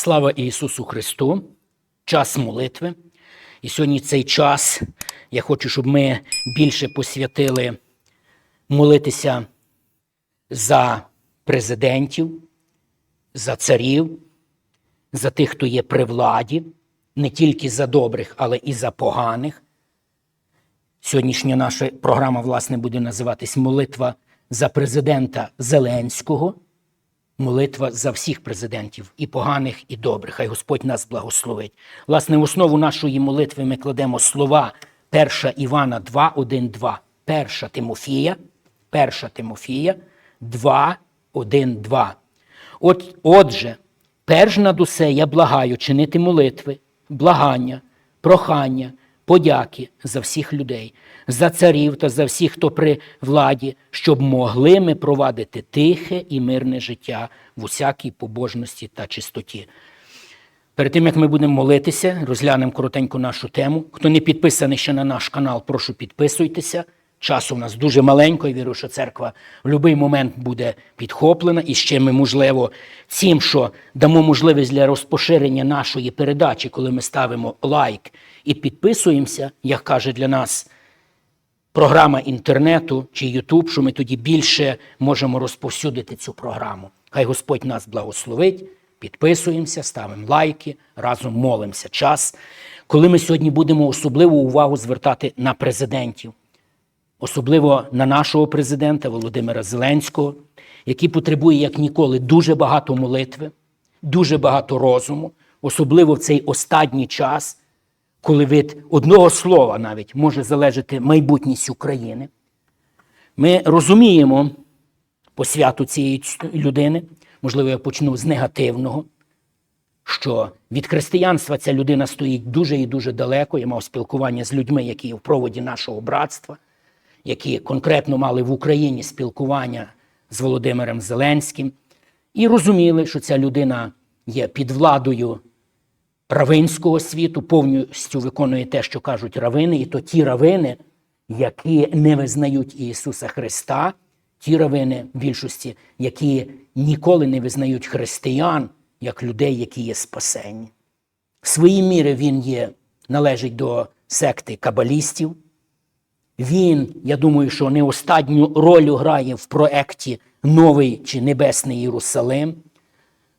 Слава Ісусу Христу! Час молитви. І сьогодні цей час я хочу, щоб ми більше посвятили молитися за президентів, за царів, за тих, хто є при владі, не тільки за добрих, але і за поганих. Сьогоднішня наша програма, власне, буде називатись Молитва за президента Зеленського. Молитва за всіх президентів, і поганих, і добрих. Хай Господь нас благословить. Власне, в основу нашої молитви ми кладемо слова 1 Івана 2, 1, 2. 1 Тимофія, 1 Тимофія 2, 1, 2. От, отже, перш над усе я благаю чинити молитви, благання, прохання, подяки за всіх людей, за царів та за всіх, хто при владі, щоб могли ми провадити тихе і мирне життя в усякій побожності та чистоті. Перед тим, як ми будемо молитися, розглянемо коротенько нашу тему. Хто не підписаний ще на наш канал, прошу підписуйтеся. Часу у нас дуже маленько, і вірю, що церква в будь-який момент буде підхоплена. І ще ми, можливо, цим, що дамо можливість для розпоширення нашої передачі, коли ми ставимо лайк і підписуємося, як каже для нас програма інтернету чи Ютуб, що ми тоді більше можемо розповсюдити цю програму. Хай Господь нас благословить, підписуємося, ставимо лайки, разом молимося. Час, коли ми сьогодні будемо особливу увагу звертати на президентів, особливо на нашого президента Володимира Зеленського, який потребує як ніколи дуже багато молитви, дуже багато розуму, особливо в цей останній час коли від одного слова навіть може залежати майбутність України. Ми розуміємо посвяту цієї людини, можливо, я почну з негативного, що від християнства ця людина стоїть дуже і дуже далеко. Я мав спілкування з людьми, які є в проводі нашого братства, які конкретно мали в Україні спілкування з Володимиром Зеленським, і розуміли, що ця людина є під владою равинського світу, повністю виконує те, що кажуть равини, і то ті равини, які не визнають Ісуса Христа, ті равини в більшості, які ніколи не визнають християн як людей, які є спасені. В своїй мірі він є, належить до секти кабалістів. Він, я думаю, що не останню роль грає в проекті Новий чи Небесний Єрусалим.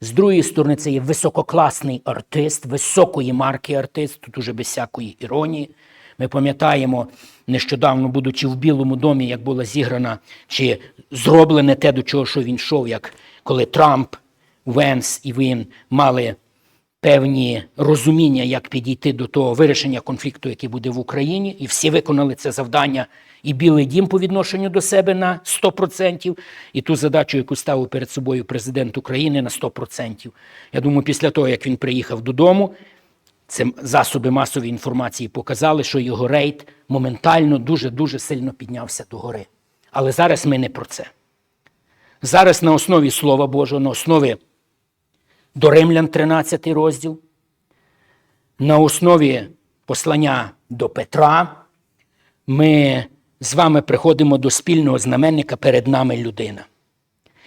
З другої сторони, це є висококласний артист, високої марки артист, тут уже без всякої іронії. Ми пам'ятаємо, нещодавно, будучи в Білому домі, як була зіграна чи зроблене те, до чого що він йшов, як коли Трамп, Венс і він мали певні розуміння, як підійти до того вирішення конфлікту, який буде в Україні, і всі виконали це завдання і Білий дім по відношенню до себе на 100%, і ту задачу, яку ставив перед собою президент України на 100%. Я думаю, після того, як він приїхав додому, це засоби масової інформації показали, що його рейд моментально дуже-дуже сильно піднявся до гори. Але зараз ми не про це. Зараз на основі Слова Божого, на основі до Римлян 13 розділ, на основі послання до Петра, ми з вами приходимо до спільного знаменника перед нами людина.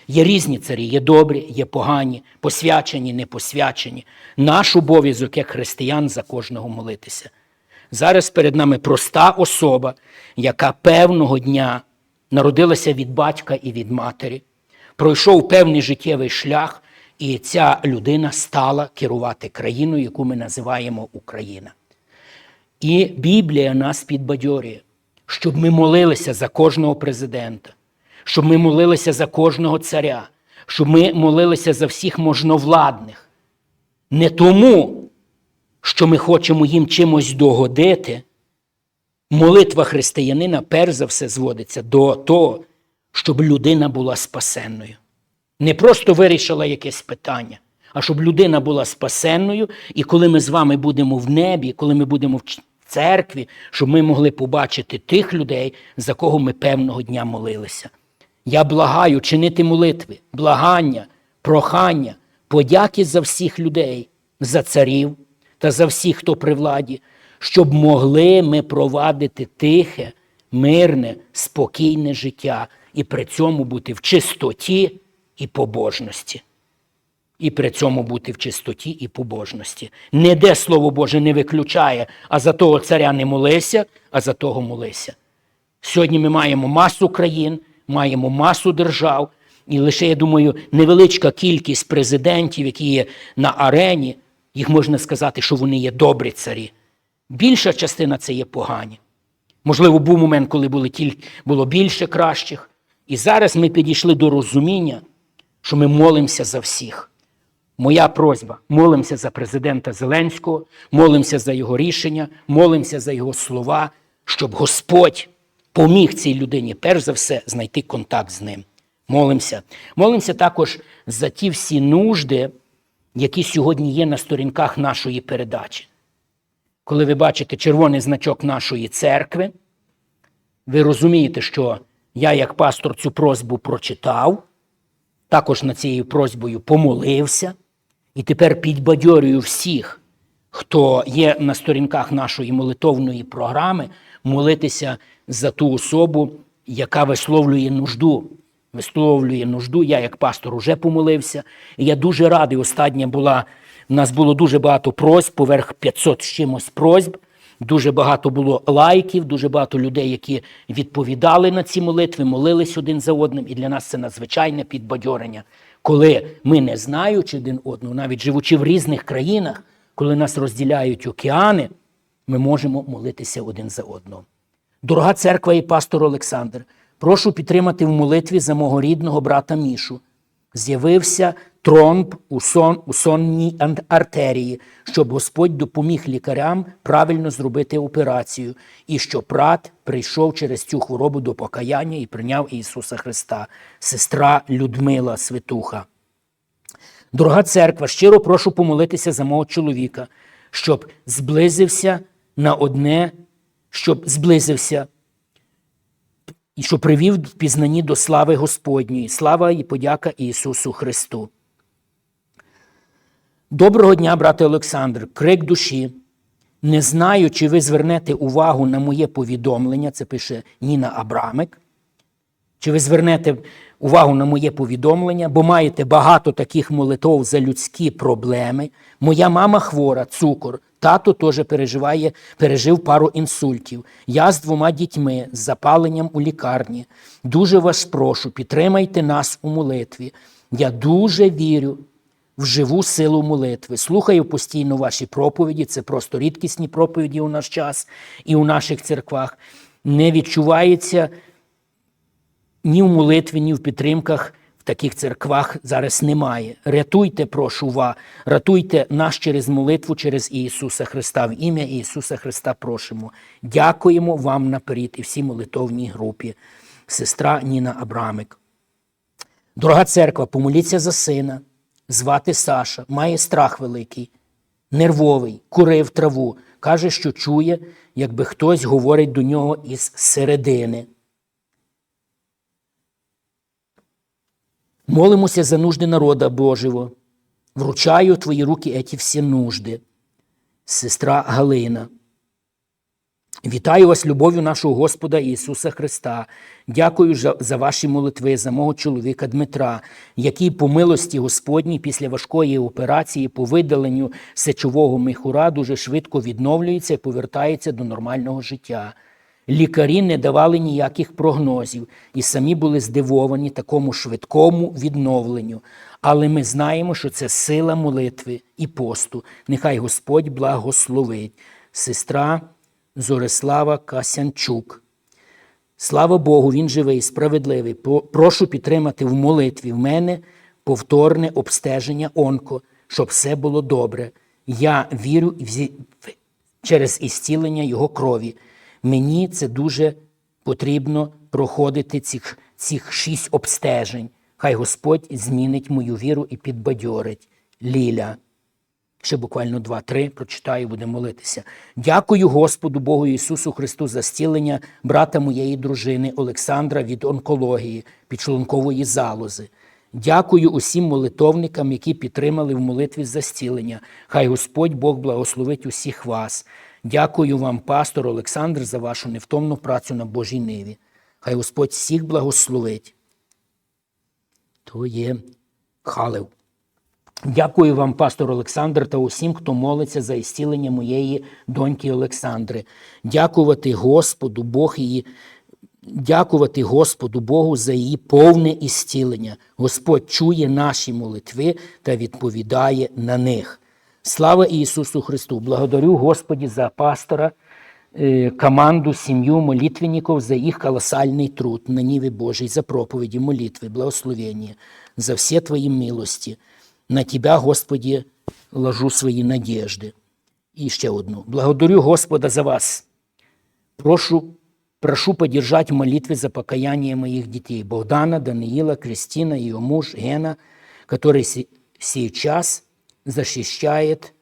Є різні царі, є добрі, є погані, посвячені, непосвячені. Наш обов'язок як християн за кожного молитися. Зараз перед нами проста особа, яка певного дня народилася від батька і від матері, пройшов певний життєвий шлях, і ця людина стала керувати країною, яку ми називаємо Україна. І Біблія нас підбадьорює щоб ми молилися за кожного президента, щоб ми молилися за кожного царя, щоб ми молилися за всіх можновладних. Не тому, що ми хочемо їм чимось догодити. Молитва християнина перш за все зводиться до того, щоб людина була спасенною. Не просто вирішила якесь питання, а щоб людина була спасенною, і коли ми з вами будемо в небі, коли ми будемо в церкві, щоб ми могли побачити тих людей, за кого ми певного дня молилися. Я благаю чинити молитви, благання, прохання, подяки за всіх людей, за царів та за всіх, хто при владі, щоб могли ми провадити тихе, мирне, спокійне життя і при цьому бути в чистоті і побожності. і при цьому бути в чистоті і побожності. Ніде Слово Боже не виключає, а за того царя не молися, а за того молися. Сьогодні ми маємо масу країн, маємо масу держав, і лише, я думаю, невеличка кількість президентів, які є на арені, їх можна сказати, що вони є добрі царі. Більша частина це є погані. Можливо, був момент, коли було більше кращих. І зараз ми підійшли до розуміння, що ми молимося за всіх. Моя просьба: молимося за президента Зеленського, молимося за його рішення, молимося за його слова, щоб Господь поміг цій людині, перш за все, знайти контакт з ним. Молимося. Молимося також за ті всі нужди, які сьогодні є на сторінках нашої передачі. Коли ви бачите червоний значок нашої церкви, ви розумієте, що я, як пастор, цю просьбу прочитав, також над цією просьбою помолився, і тепер підбадьорюю всіх, хто є на сторінках нашої молитовної програми, молитися за ту особу, яка висловлює нужду. Висловлює нужду. Я, як пастор, уже помолився. І я дуже радий. Остання була. У нас було дуже багато просьб, поверх 500 з чимось просьб. Дуже багато було лайків, дуже багато людей, які відповідали на ці молитви, молились один за одним. І для нас це надзвичайне підбадьорення. Коли ми не знаючи один одного, навіть живучи в різних країнах, коли нас розділяють океани, ми можемо молитися один за одного. Дорога церква і пастор Олександр, прошу підтримати в молитві за мого рідного брата Мішу. З'явився тромб у, сон, у сонній артерії, щоб Господь допоміг лікарям правильно зробити операцію, і щоб брат прийшов через цю хворобу до покаяння і прийняв Ісуса Христа, сестра Людмила Святуха. Дорога церква, щиро прошу помолитися за мого чоловіка, щоб зблизився на одне, щоб зблизився і що привів в пізнанні до слави Господньої. Слава і подяка Ісусу Христу. Доброго дня, брате Олександр, крик душі. Не знаю, чи ви звернете увагу на моє повідомлення, це пише Ніна Абрамик. Чи ви звернете увагу на моє повідомлення, бо маєте багато таких молитов за людські проблеми. Моя мама хвора, цукор, тато теж переживає, пережив пару інсультів. Я з двома дітьми з запаленням у лікарні. Дуже вас прошу, підтримайте нас у молитві. Я дуже вірю в живу силу молитви. Слухаю постійно ваші проповіді. Це просто рідкісні проповіді у наш час і у наших церквах. Не відчувається ні в молитві, ні в підтримках в таких церквах зараз немає. Рятуйте, прошу вас, рятуйте нас через молитву, через Ісуса Христа. В ім'я Ісуса Христа просимо. Дякуємо вам наперед і всій молитовній групі. Сестра Ніна Абрамик. Дорога церква, помоліться за сина, звати Саша, має страх великий, нервовий, курив траву. Каже, що чує, якби хтось говорить до нього із середини. Молимося за нужди народа Божого. Вручаю твої руки еті всі нужди. Сестра Галина. Вітаю вас, любов'ю нашого Господа Ісуса Христа. Дякую за, ваші молитви, за мого чоловіка Дмитра, який по милості Господній після важкої операції по видаленню сечового міхура дуже швидко відновлюється і повертається до нормального життя. Лікарі не давали ніяких прогнозів і самі були здивовані такому швидкому відновленню. Але ми знаємо, що це сила молитви і посту. Нехай Господь благословить. Сестра Зорислава Касянчук. Слава Богу, він живий, справедливий. Прошу підтримати в молитві в мене повторне обстеження онко, щоб все було добре. Я вірю через ісцілення його крові. Мені це дуже потрібно проходити цих, цих шість обстежень. Хай Господь змінить мою віру і підбадьорить. Ліля. Ще буквально два-три прочитаю, будемо молитися. Дякую Господу Богу Ісусу Христу за зцілення брата моєї дружини Олександра від онкології підшлункової залози. Дякую усім молитовникам, які підтримали в молитві за зцілення. Хай Господь Бог благословить усіх вас. Дякую вам, пастор Олександр, за вашу невтомну працю на Божій ниві. Хай Господь всіх благословить. То є Халев. Дякую вам, пастор Олександр, та усім, хто молиться за ісцілення моєї доньки Олександри. Дякувати Господу, Бог її. Дякувати Господу Богу за її повне ісцілення. Господь чує наші молитви та відповідає на них. Слава Ісусу Христу! Благодарю Господі за пастора, е, команду, сім'ю молитвенників за їх колосальний труд на Ниві Божій, за проповіді, молитви, благословення, за всі Твої милості. На Тебя, Господи, ложу свої надежди. І ще одну. Благодарю Господа за вас. Прошу, прошу поддержать в за покаяние моих детей. Богдана, Даниила, Кристина, ее муж Гена, который се- сейчас защищает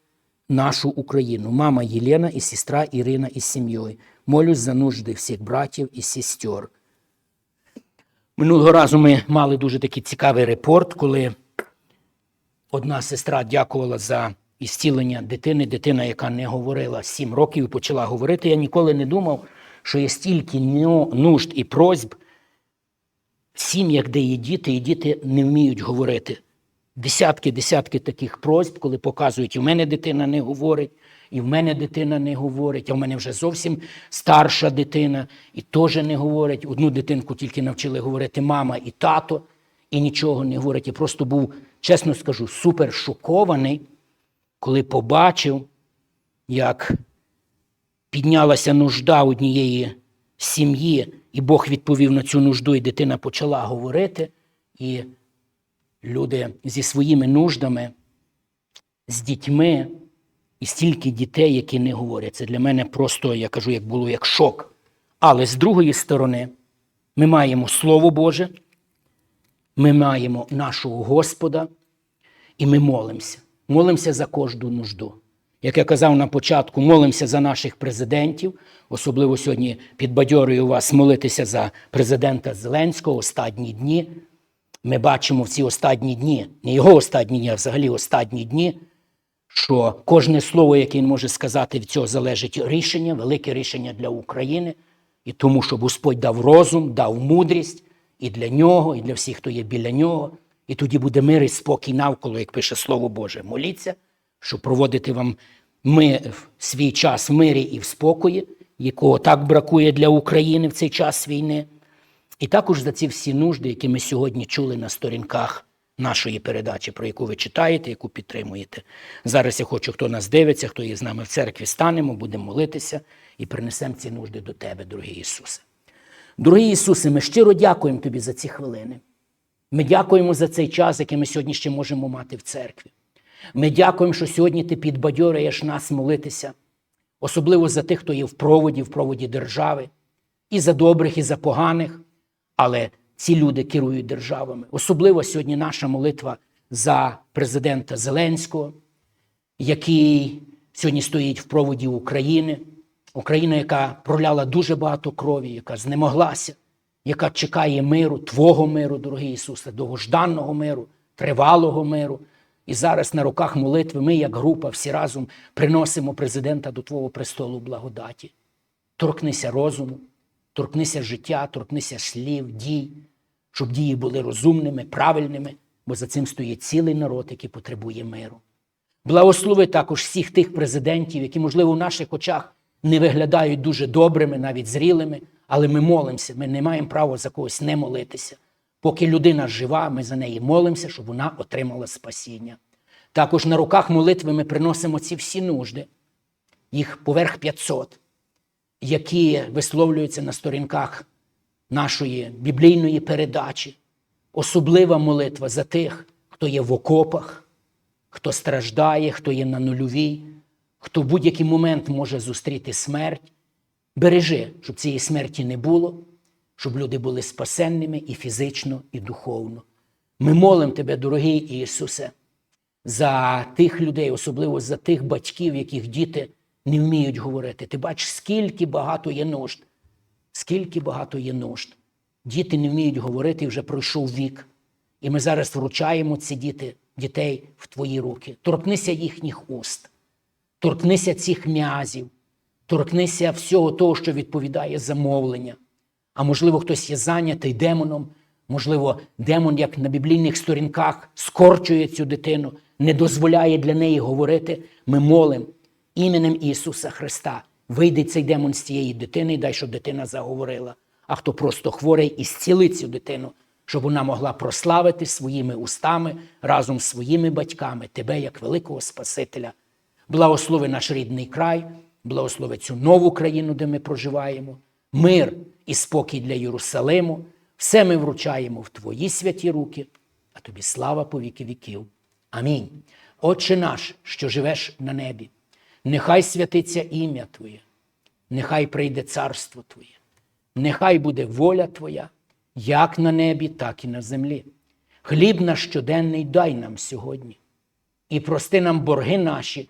нашу Украину. Мама Елена и сестра Ирина и с семьей. Молюсь за нужды всіх братів і сестер. Минулого разу ми мали дуже такий цікавий репорт, коли одна сестра дякувала за ісцілення дитини, дитина, яка не говорила 7 років і почала говорити. Я ніколи не думав, що є стільки нужд і просьб в сім'ях, де є діти, і діти не вміють говорити. Десятки, десятки таких просьб, коли показують, і в мене дитина не говорить, і в мене дитина не говорить, а в мене вже зовсім старша дитина, і теж не говорить. Одну дитинку тільки навчили говорити мама і тато, і нічого не говорить. Я просто був, чесно скажу, супер шокований, коли побачив, як піднялася нужда однієї сім'ї, і Бог відповів на цю нужду, і дитина почала говорити. І люди зі своїми нуждами, з дітьми, і стільки дітей, які не говорять. Це для мене просто, я кажу, як було як шок. Але з другої сторони, ми маємо Слово Боже, ми маємо нашого Господа, і ми молимося. Молимося за кожну нужду. Як я казав на початку, молимося за наших президентів. Особливо сьогодні підбадьорюю вас молитися за президента Зеленського останні дні. Ми бачимо в ці останні дні, не його останні дні, а взагалі останні дні, що кожне слово, яке він може сказати, від цього залежить рішення, велике рішення для України. І тому, щоб Господь дав розум, дав мудрість і для нього, і для всіх, хто є біля нього. І тоді буде мир і спокій навколо, як пише Слово Боже. Моліться, щоб проводити вам ми, свій час в мирі і в спокої, якого так бракує для України в цей час війни. І також за ці всі нужди, які ми сьогодні чули на сторінках нашої передачі, про яку ви читаєте, яку підтримуєте. Зараз я хочу, хто нас дивиться, хто є з нами в церкві, станемо, будемо молитися і принесемо ці нужди до Тебе, дорогий Ісусе. Дорогий Ісусе, ми щиро дякуємо Тобі за ці хвилини. Ми дякуємо за цей час, який ми сьогодні ще можемо мати в церкві. Ми дякуємо, що сьогодні ти підбадьорюєш нас молитися, особливо за тих, хто є в проводі, в проводі держави, і за добрих, і за поганих. Але ці люди керують державами. Особливо сьогодні наша молитва за президента Зеленського, який сьогодні стоїть в проводі України. Україна, яка проляла дуже багато крові, яка знемоглася, яка чекає миру, Твого миру, дорогий Ісусе, довгожданного миру, тривалого миру. І зараз на руках молитви ми, як група, всі разом приносимо президента до Твого престолу благодаті. Торкнися розуму, торкнися життя, торкнися слів, дій, щоб дії були розумними, правильними, бо за цим стоїть цілий народ, який потребує миру. Благослови також всіх тих президентів, які, можливо, в наших очах не виглядають дуже добрими, навіть зрілими, але ми молимося, ми не маємо права за когось не молитися. Поки людина жива, ми за неї молимося, щоб вона отримала спасіння. Також на руках молитви ми приносимо ці всі нужди, їх поверх 500, які висловлюються на сторінках нашої біблійної передачі. Особлива молитва за тих, хто є в окопах, хто страждає, хто є на нульовій, хто в будь-який момент може зустріти смерть. Бережи, щоб цієї смерті не було, щоб люди були спасенними і фізично, і духовно. Ми молимо Тебе, дорогий Ісусе, за тих людей, особливо за тих батьків, яких діти не вміють говорити. Ти бачиш, скільки багато є нужд, скільки багато є нужд. Діти не вміють говорити, і вже пройшов вік. І ми зараз вручаємо ці діти, дітей в твої руки. Торкнися їхніх уст, торкнися цих м'язів, торкнися всього того, що відповідає замовлення. А можливо, хтось є зайнятий демоном, можливо, демон, як на біблійних сторінках, скорчує цю дитину. не дозволяє для неї говорити, ми молимо іменем Ісуса Христа. Вийде цей демон з цієї дитини і дай, щоб дитина заговорила. А хто просто хворий, і зціли цю дитину, щоб вона могла прославити своїми устами разом з своїми батьками тебе як великого Спасителя. Благослови наш рідний край, благослови цю нову країну, де ми проживаємо, мир і спокій для Єрусалиму. Все ми вручаємо в Твої святі руки, а тобі слава по віки віків. Амінь. Отче наш, що живеш на небі, нехай святиться ім'я Твоє, нехай прийде царство Твоє, нехай буде воля Твоя, як на небі, так і на землі. Хліб наш щоденний дай нам сьогодні і прости нам борги наші,